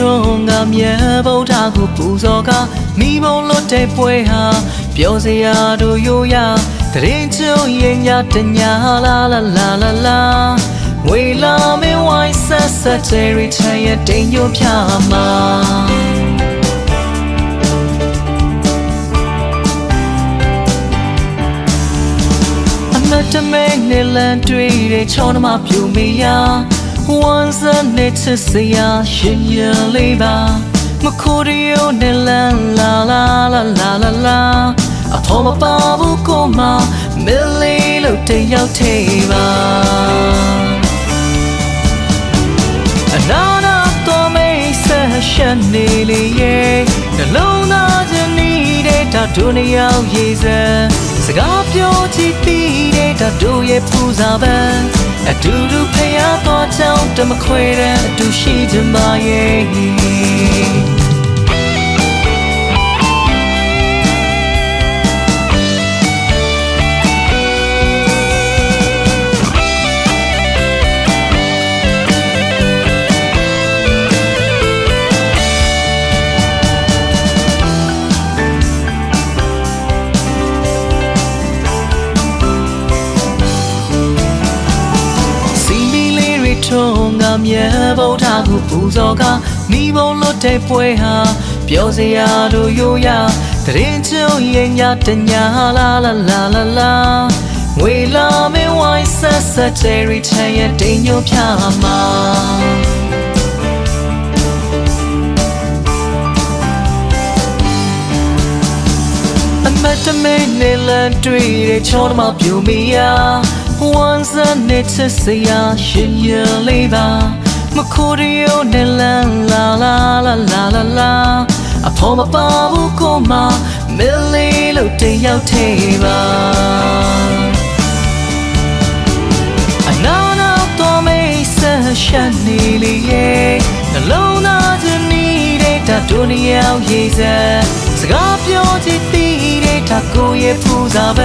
မြဲဗုဒ္ဓကိုပူဇော်ကမိဘုံလွတ်တဲ့ပွဲဟာပြောစရာတို့ရိုးရတရင်ချုံရင်ညာတညာလာလာလာလာလာဝေလာမင်းဝိုင်းဆက်ဆက်ချယ်ရီချန်ရဲ့တိမ်ညို့ဖြာမှာအမတ်တမဲနဲ့လန်တွေ့တဲ့ချောင်းမပြူမီယာ ဝန်စနဲ့ချစ်စရာရှင်ရလေးပါမခိုးရယနဲ့လန်လာလာလာလာလာလာအဖော်မပါဘူးကိုမမလေးလို့တယောက်သေးပါအနာနာတော်မေးဆက်ရှက်နေလေရဲ့နှလုံးသားချင်းနေတဲ့ဓာတ်တို့နှစ်ယောက်ရေးစဲစကားပြောချစ်ပြီးတဲ့ဓာတ်တို့ရဲ့ပူဇာပန်း အတူတူဖျားတော်ချောင်းတမခွေတဲ့အတူရှိချင်ပါရဲ့ လေးတွေထုံးကမြဲဗုဒ္ဓကိုပူဇော်ကမိဘုံလွတ်တဲ့ပွဲဟာပြောစရာတို့ရိုးရတရင်ချုံရင်ညာတညာလာလာလာလာလာဝေလာမင်းဝိုင်းဆက်ဆက်ချယ်ရီချန်ရဲ့တိမ်ညို့ဖြာမှာအမတ်တမဲနဲ့လန်တွေ့တဲ့ချောင်းမပြူမီယာ ဝန်စနဲ့ချစ်စရာရှင်ရလေးပါမခိုးရယနဲ့လန်လာလာလာလာလာလာအဖော်မပါဘူးကိုမမလေးလို့တယောက်သေးပါအနာနာတော်မေးဆက်ရှက်နေလေရဲ့နှလုံးသားချင်းနေတဲ့ဓာတ်တို့နှစ်ယောက်ရေးစဲစကားပြောချင်သေးတဲ့ဓာတ်ကိုရဲ့ပူဇာပ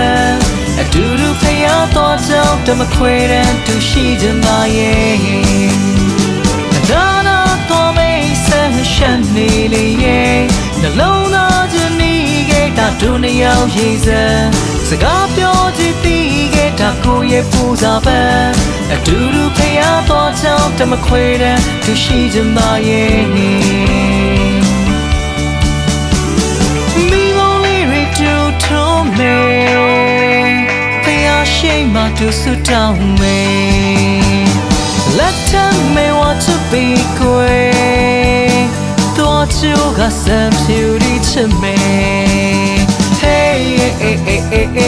န်းအတူတူဖျားတော်ကြောင့်တမခွေတဲ့သူရှိချင်ပါရဲ့နာနာတော်မေးဆက်ရှက်နေလေရဲ့နှလုံးသားချင်းနေတဲ့ဓာတ်တို့နှစ်ယောက်ရေးစဲစကားပြောချင်သေးတဲ့ဓာတ်ကိုရဲ့ပူဇာပန်းအတူတူဖျားတော်ကြောင့်တမခွေတဲ့သူရှိချင်ပါရဲ့ ရှိမှသူစတောင်းမေလက်ထမေဝတ် to be ကွယ်တော့ချူကစံဖြူဒီချမေ Hey hey hey hey hey hey hey